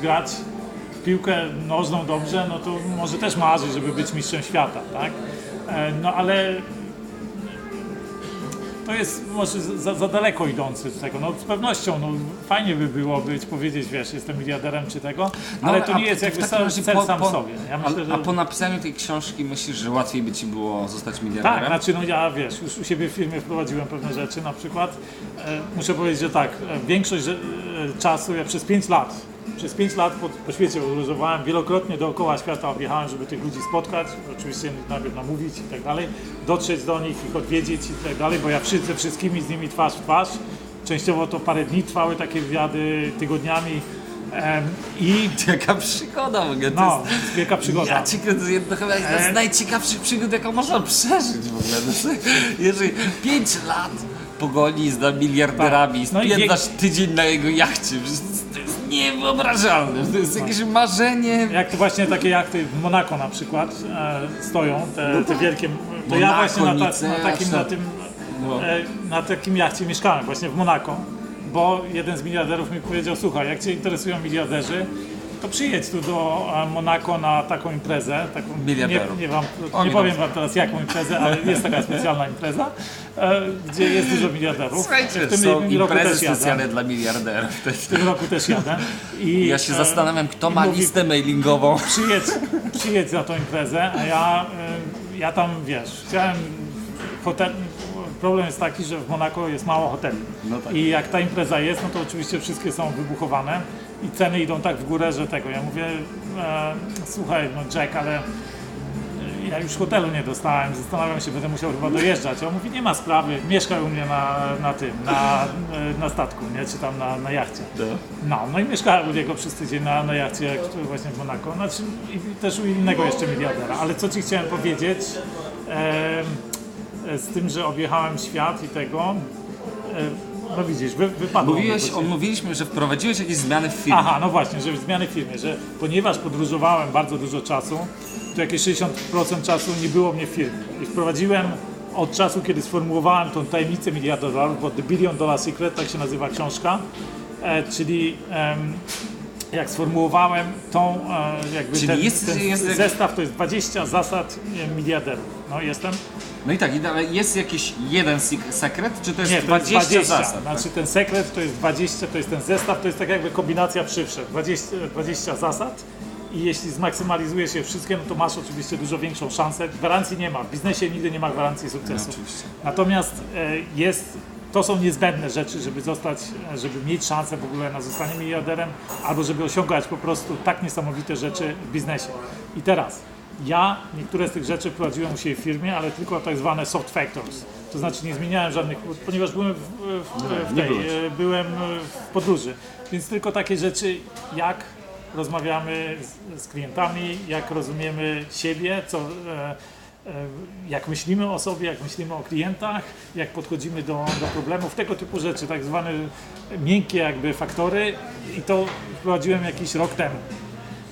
grać w piłkę nożną dobrze, no to może też marzy, żeby być mistrzem świata, tak? E, No ale to jest może za, za daleko idący z tego. No z pewnością, no, fajnie by było być, powiedzieć, wiesz, jestem miliarderem czy tego, No, ale to nie jest jakby sam, cel po- sam po- sobie. Ja a, myślę, że... a po napisaniu tej książki myślisz, że łatwiej by ci było zostać Tak, miliarderem? znaczy no ja wiesz, już u siebie w firmie wprowadziłem pewne rzeczy, na przykład e, muszę powiedzieć, że tak, e, większość e, czasu ja przez 5 lat, przez 5 lat po, po świecie podróżowałem, wielokrotnie dookoła świata objechałem, żeby tych ludzi spotkać, oczywiście najpierw namówić i tak dalej, dotrzeć do nich, ich odwiedzić i tak dalej, bo ja przy, ze wszystkimi z nimi twarz w twarz, częściowo to parę dni trwały takie wywiady, tygodniami i Jaka przygoda w ogóle, no, jest... wielka przygoda. Ja ci to jedno chyba jedna E? z najciekawszych przygód, jaką można przeżyć w ogóle. No, jeżeli 5 lat pogoni za miliarderami, Tak. No i spędzasz tydzień na jego jachcie, niewyobrażalne. To jest jakieś marzenie. Jak to właśnie takie jachty w Monako na przykład e, stoją, te, te wielkie. To ja Monako, właśnie na, ta, Nicea, na, takim, na, tym, No. e, na takim jachcie mieszkałem, właśnie w Monako, bo jeden z miliarderów mi powiedział, słuchaj, jak Cię interesują miliarderzy, to przyjedź tu do e, Monako na taką imprezę. Taką, nie, Miliarderów. nie, wam, Oni nie powiem Wam teraz jaką imprezę, ale jest taka specjalna impreza, e, gdzie jest dużo miliarderów. Słuchajcie, w tym są roku imprezy też jadę. specjalne dla miliarderów. To jest- W tym roku też jadę. I, Ja się e, zastanawiam, kto i ma mówi- listę mailingową. przyjedź, przyjedź na tą imprezę, a ja, y, ja tam, wiesz, chciałem hotel, problem jest taki, że w Monako jest mało hoteli No tak. i jak ta impreza jest, no to oczywiście wszystkie są wybuchowane i ceny idą tak w górę, że tego, ja mówię, e, słuchaj, no Jack, ale ja już hotelu nie dostałem, zastanawiam się, będę musiał chyba dojeżdżać. A on mówi, nie ma sprawy, mieszkaj u mnie na, na tym, na, na statku, nie? czy tam na, na jachcie. No, no i mieszkałem u niego przez tydzień na, na jachcie właśnie w Monako, znaczy i też u innego jeszcze miliardera. Ale co Ci chciałem powiedzieć, em, z tym, że objechałem świat i tego, e, no widzisz, wy, wypadło mi, Mówiłeś, bo on, mówiliśmy, że wprowadziłeś jakieś zmiany w firmie. Aha, no właśnie, że zmiany w firmie, że ponieważ podróżowałem bardzo dużo czasu, to jakieś 60% czasu nie było mnie w firmie. I wprowadziłem od czasu, kiedy sformułowałem tą tajemnicę miliarda dolarów, bo The Billion Dollar Secret, tak się nazywa książka, e, czyli em, jak sformułowałem tą e, jakby Czyli ten, jest- ten jest- zestaw, to jest 20 zasad e, miliarderów. No jestem. No i tak, jest jakiś jeden sek- sekret, czy to jest Nie, to 20, jest 20. zasad? tak? Znaczy ten sekret to jest 20, to jest ten zestaw, to jest tak jakby kombinacja przywsze. 20, 20 zasad i jeśli zmaksymalizujesz je wszystkie, no to masz oczywiście dużo większą szansę. Gwarancji nie ma. W biznesie nigdy nie ma gwarancji sukcesu. No. Natomiast e, jest, to są niezbędne rzeczy, żeby zostać, żeby mieć szansę w ogóle na zostanie miliarderem, albo żeby osiągać po prostu tak niesamowite rzeczy w biznesie. I teraz, ja niektóre z tych rzeczy wprowadziłem u siebie w firmie, ale tylko tak zwane soft factors. To znaczy nie zmieniałem żadnych, ponieważ byłem w, w, w tej, e, byłem w podróży, więc tylko takie rzeczy jak rozmawiamy z, z klientami, jak rozumiemy siebie, co, e, jak myślimy o sobie, jak myślimy o klientach, jak podchodzimy do, do problemów, tego typu rzeczy, tak zwane miękkie jakby faktory. I to wprowadziłem jakiś rok temu.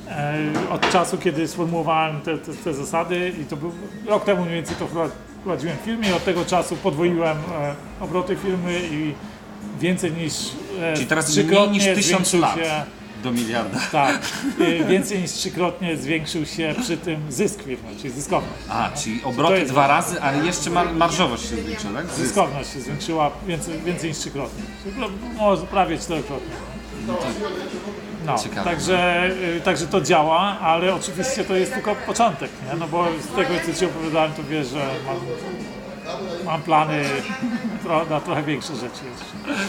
E, Od czasu, kiedy sformułowałem te, te, te zasady i to był rok temu mniej więcej to wprowadziłem w firmie. I od tego czasu podwoiłem e, obroty firmy i więcej niż e, Czyli teraz mniej niż tysiąc lat. się do miliarda. tak, y, więcej niż trzykrotnie zwiększył się przy tym zysk firmy, czyli zyskowność. A, czyli To obroty jest- dwa razy, ale jeszcze mar marżowość się zwiększyła, tak? Zysk. Zyskowność się zwiększyła więcej, więcej niż trzykrotnie. Czyli no, Może prawie czterokrotnie. No, Ciekawe. także, y, także to działa, ale oczywiście to jest tylko początek, nie? no bo z tego co Ci opowiadałem, to wiesz, że mam, mam plany na trochę większe rzeczy jeszcze.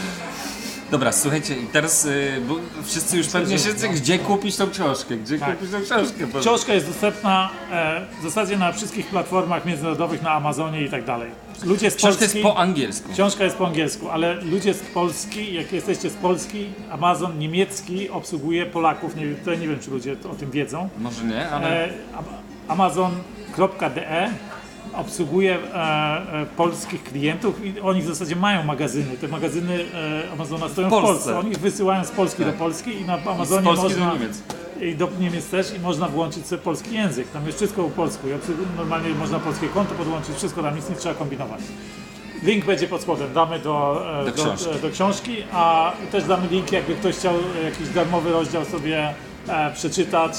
Dobra, słuchajcie, i teraz y, bo wszyscy już pewnie siedzą, gdzie kupić tą książkę, gdzie Tak. kupić tą książkę. Bo... Książka jest dostępna e, w zasadzie na wszystkich platformach międzynarodowych, na Amazonie i tak dalej. Ludzie z Książka Polski... jest po angielsku. Książka jest po angielsku, ale ludzie z Polski, jak jesteście z Polski, Amazon niemiecki obsługuje Polaków, nie, to nie wiem czy ludzie o tym wiedzą. Może nie, ale... E, am- Amazon.de obsługuje e, e, polskich klientów i oni w zasadzie mają magazyny. Te magazyny e, Amazona stoją w Polsce. Polsce. Oni wysyłają z Polski do Polski i na Amazonie Polski można... do Niemiec. I do Niemiec też i można włączyć sobie polski język. Tam jest wszystko po polsku. I Normalnie można polskie konto podłączyć, wszystko tam nic nie trzeba kombinować. Link będzie pod spodem, damy do, e, Do książki. do książki, a też damy link, jakby ktoś chciał jakiś darmowy rozdział sobie przeczytać,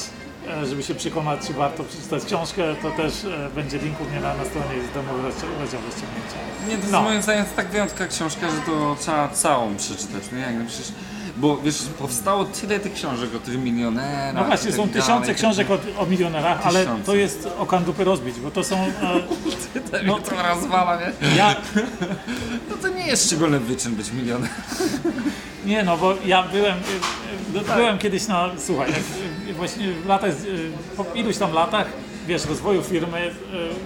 żeby się przekonać, czy warto przeczytać książkę, to też e, będzie link u mnie na, na stronie, jest darmowy rozdział, rozdział do ściągnięcia. Nie, to jest No. moim zdaniem to tak wyjątka książka, że to trzeba całą przeczytać. No jak, no przecież, bo wiesz, powstało tyle tych książek o tych milionerach. No właśnie, i tak są dalej, tysiące tak książek o, o milionerach, ale Tysiące. to jest o kandupy rozbić, bo to są... E, no, to rozwala, nie? ja, No to nie jest szczególny wyczyn być milionerem. Nie no, bo ja byłem, y, y, byłem kiedyś na, słuchaj, jak, właśnie w latach, y, po iluś tam latach, wiesz, rozwoju firmy,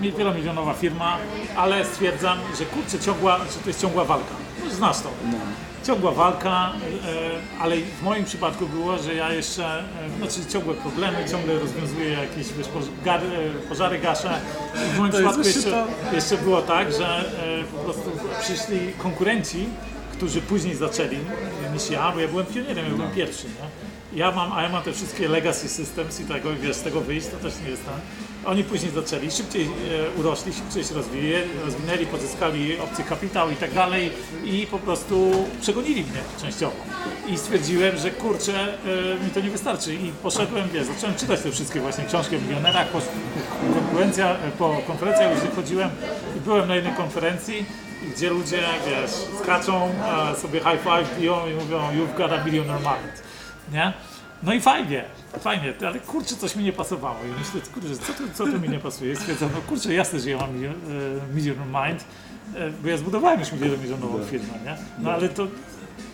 y, wielomilionowa firma, ale stwierdzam, że kurczę, ciągła, że to jest ciągła walka. No, znasz to. Ciągła walka, y, ale w moim przypadku było, że ja jeszcze, znaczy ciągłe problemy, ciągle rozwiązuję jakieś wiesz, poż- gar, y, pożary gaszę. W moim To przypadku jeszcze, jeszcze było tak, że po prostu przyszli konkurenci, którzy później zaczęli niż ja, bo ja byłem pionierem, ja byłem pierwszy, nie? Ja mam, a ja mam te wszystkie legacy systems i tego, wiesz, z tego wyjść, to też nie jestem. Oni później zaczęli, szybciej e, urośli, szybciej się rozwili, rozwinęli, pozyskali obcy kapitał i tak dalej i po prostu przegonili mnie częściowo. I stwierdziłem, że kurczę, e, mi to nie wystarczy i poszedłem, wiesz, zacząłem czytać te wszystkie właśnie książki o milionerach, po, konkurencja, po konferencjach już chodziłem i byłem na jednej konferencji, gdzie ludzie, wiesz, skaczą, e, sobie high five biją i mówią you've got a millionaire mind, nie? No i fajnie, fajnie, ale kurczę, coś mi nie pasowało i myślę, kurczę, co tu, co tu mi nie pasuje? I stwierdzam, no kurczę, jasne, że ja mam milion, e, millionaire mind, e, bo ja zbudowałem już wielomilionową firmę, nie? No ale to,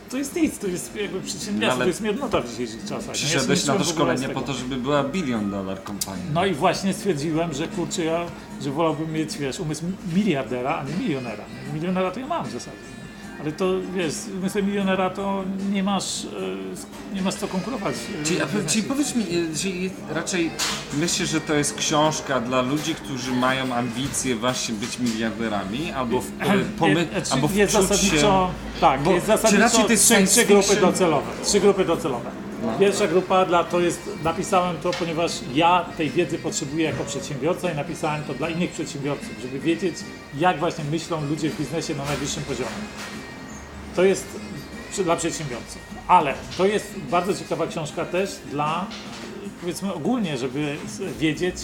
to jest nic, to jest jakby przedsiębiorstwo, No ale- to jest miodnota w dzisiejszych czasach. Ja Przyszedłeś na to szkolenie po to, żeby była bilion dolar kompania. No i właśnie stwierdziłem, że kurczę, ja, że wolałbym mieć, wiesz, umysł miliardera, a nie milionera. Milionera to ja mam w zasadzie. Ale to, wiesz, umysłem milionera to nie masz, e, nie masz co konkurować. e, Czyli, a, czyli powiedz mi, czyli raczej myślisz, że to jest książka dla ludzi, którzy mają ambicje właśnie być miliarderami, albo w, pomy, znaczy, albo jest zasadniczo, tak, Bo- jest czy zasadniczo jest trzy, trzy grupy? No. docelowe. Trzy grupy docelowe. Pierwsza grupa dla to jest, napisałem to, ponieważ ja tej wiedzy potrzebuję jako przedsiębiorca i napisałem to dla innych przedsiębiorców, żeby wiedzieć, jak właśnie myślą ludzie w biznesie na najwyższym poziomie. To jest dla przedsiębiorców. Ale to jest bardzo ciekawa książka też dla, powiedzmy ogólnie, żeby wiedzieć,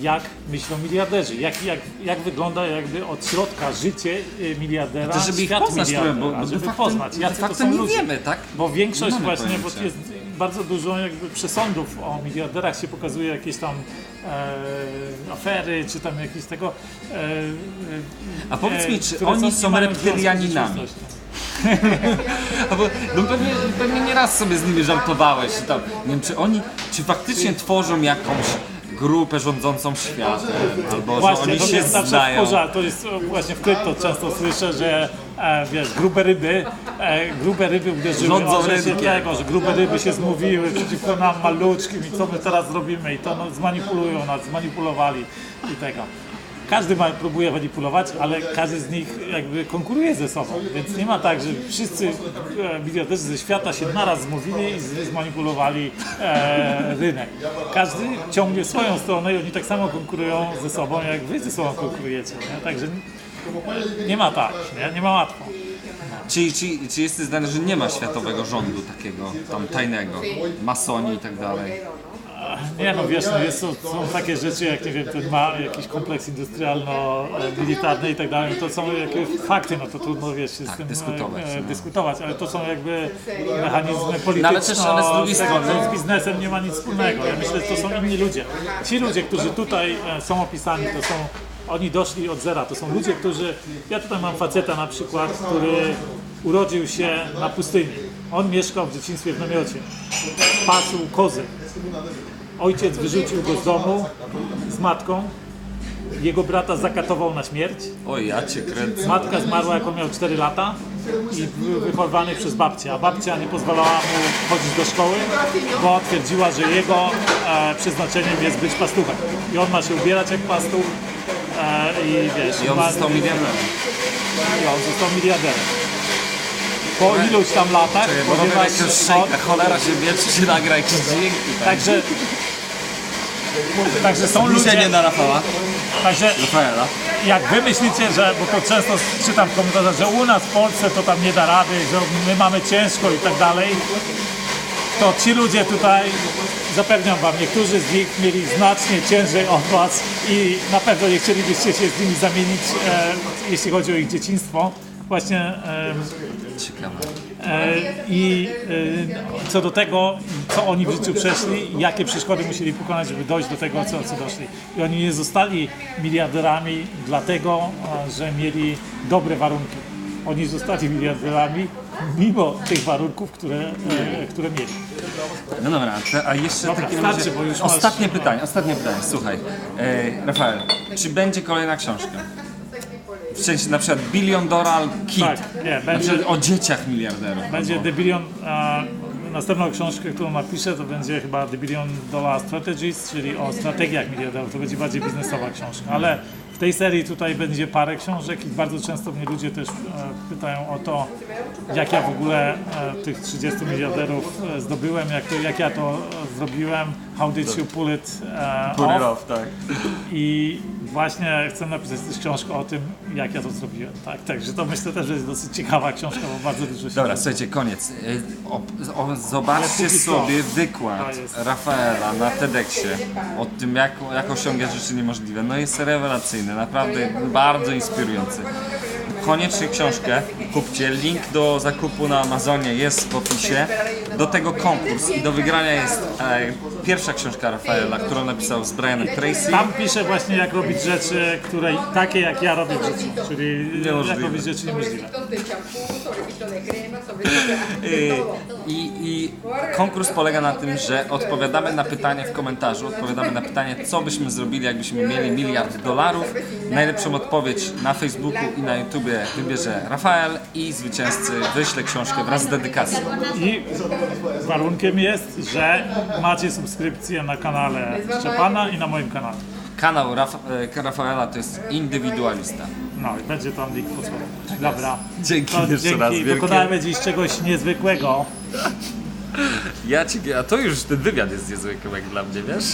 jak myślą miliarderzy, jak, jak, jak wygląda jakby od środka życie y, miliardera, To żeby ich świat poznać trochę, miliardera, bo, bo żeby facto, poznać, jacy to są nie ludzie. wiemy, tak? Bo większość właśnie, bo jest bardzo dużo jakby przesądów o miliarderach się pokazuje jakieś tam e, afery, czy tam jakieś tego. E, e, A powiedz mi, czy oni są reptylianinami? rzeczywistością. A bo, no pewnie, pewnie nieraz sobie z nimi żartowałeś i tam, nie wiem, czy oni, czy faktycznie tworzą jakąś grupę rządzącą światem, albo że Właśnie, oni to się jest zawsze wkurza, to jest właśnie w krypto często słyszę, że e, wiesz, grube ryby, e, grube ryby uderzyły Rządzą o, że się rynkiem. tego, że grube ryby się zmówiły przeciwko nam maluczkim i co my teraz zrobimy i to no, zmanipulują nas, zmanipulowali i tego. Każdy ma, próbuje manipulować, ale każdy z nich jakby konkuruje ze sobą, więc nie ma tak, że wszyscy e, miliarderzy ze świata się naraz zmówili i zmanipulowali e, rynek. Każdy ciągnie swoją stronę i oni tak samo konkurują ze sobą, jak wy ze sobą konkurujecie. Nie? Także nie ma tak, nie, nie ma łatwo. Czyli, czyli, czy jesteś zdany, że nie ma światowego rządu takiego tam tajnego, masoni i tak dalej? Nie no wiesz, no jest, są, są takie rzeczy jak nie wiem, ten ma jakiś kompleks industrialno-militarny i tak dalej, to są jakieś fakty, no to trudno wiesz się z tym dyskutować, e, no. dyskutować, ale to są jakby mechanizmy polityczne, No ale też, ale z drugiej strony- z biznesem nie ma nic wspólnego. Ja myślę, że to są inni ludzie. Ci ludzie, którzy tutaj e, są opisani, to są oni doszli od zera. To są ludzie, którzy. Ja tutaj mam faceta na przykład, który urodził się na pustyni. On mieszkał w dzieciństwie w namiocie. Pasł kozy. Ojciec wyrzucił go z domu z matką. Jego brata zakatował na śmierć. Oj, ja cię kręcę. Matka zmarła jak on miał 4 lata i był wychowany przez babcię, a babcia nie pozwalała mu chodzić do szkoły, bo twierdziła, że jego e, przeznaczeniem jest być pastuchem. I on ma się ubierać jak pastuch e, i wiesz, I on ma, został milionerem. i on został miliarderem. Po iluś tam latach, Czekaj, bo robię jakiegoś on- szejka, cholera się wie, czy się nagra jakiś dźwięk tutaj. Także Także są Dzisiaj nie ludzie, na Rafała, także Rafaela. jak wy myślicie, że, bo to często czytam w komentarzach, że u nas w Polsce to tam nie da rady, że my mamy ciężko i tak dalej, to ci ludzie tutaj, zapewniam wam, niektórzy z nich mieli znacznie ciężej od was i na pewno nie chcielibyście się z nimi zamienić, e, jeśli chodzi o ich dzieciństwo. Właśnie e, Ciekawe. E, I e, co do tego, co oni w życiu przeszli, jakie przeszkody musieli pokonać, żeby dojść do tego, co, co doszli. I oni nie zostali miliarderami dlatego, że mieli dobre warunki. Oni zostali miliarderami mimo tych warunków, które, e, które mieli. No dobra, a jeszcze Dobra, takie starczy, już masz- ostatnie pytanie, ostatnie pytanie, słuchaj. E, Rafael, czy będzie kolejna książka? W sensie na przykład Billion Dollar Kid. Tak, nie, na będzie- przykład o dzieciach miliarderów. Będzie albo- The Billion, a, następną książkę, którą napiszę, to będzie chyba The Billion Dollar Strategies, czyli o strategiach miliarderów. To będzie bardziej biznesowa książka, ale w tej serii tutaj będzie parę książek i bardzo często mnie ludzie też e, pytają o to, jak ja w ogóle e, tych 30 miliarderów e, zdobyłem, jak, to, jak ja to e, zrobiłem, how did you pull it, e, Put it off. tak. I właśnie chcę napisać też książkę o tym, jak ja to zrobiłem. Tak, także to myślę też, że jest dosyć ciekawa książka, bo bardzo dużo się Dobra, słuchajcie, koniec. Y, O, o, zobaczcie sobie wykład jest- Rafaela na TEDxie o tym, jak, jak osiągać rzeczy niemożliwe. No jest rewelacyjny, naprawdę bardzo inspirujący. Koniecznie książkę kupcie. Link do zakupu na Amazonie jest w opisie. Do tego konkurs i do wygrania jest e, pierwsza książka Rafaela, którą napisał z Brianem Tracy. Tam piszę właśnie jak robić rzeczy, które takie jak ja robię w życiu, czyli jak robić rzeczy niemożliwe. Y, todo. I, I konkurs polega na tym, że odpowiadamy na pytanie w komentarzu, odpowiadamy na pytanie, co byśmy zrobili, jakbyśmy mieli miliard dolarów. Najlepszą odpowiedź na Facebooku i na YouTubie wybierze Rafael i zwycięzcy wyśle książkę wraz z dedykacją. I warunkiem jest, że macie subskrypcję na kanale Szczepana i na moim kanale. Kanał Raf e, Rafaela to jest indywidualista. No i będzie tam link pod spodem. Dobra. Dzięki To jeszcze raz dzięki. wielkie. Dokonałem dziś czegoś niezwykłego. Ja ci, a to już ten wywiad jest niezły jak dla mnie, wiesz?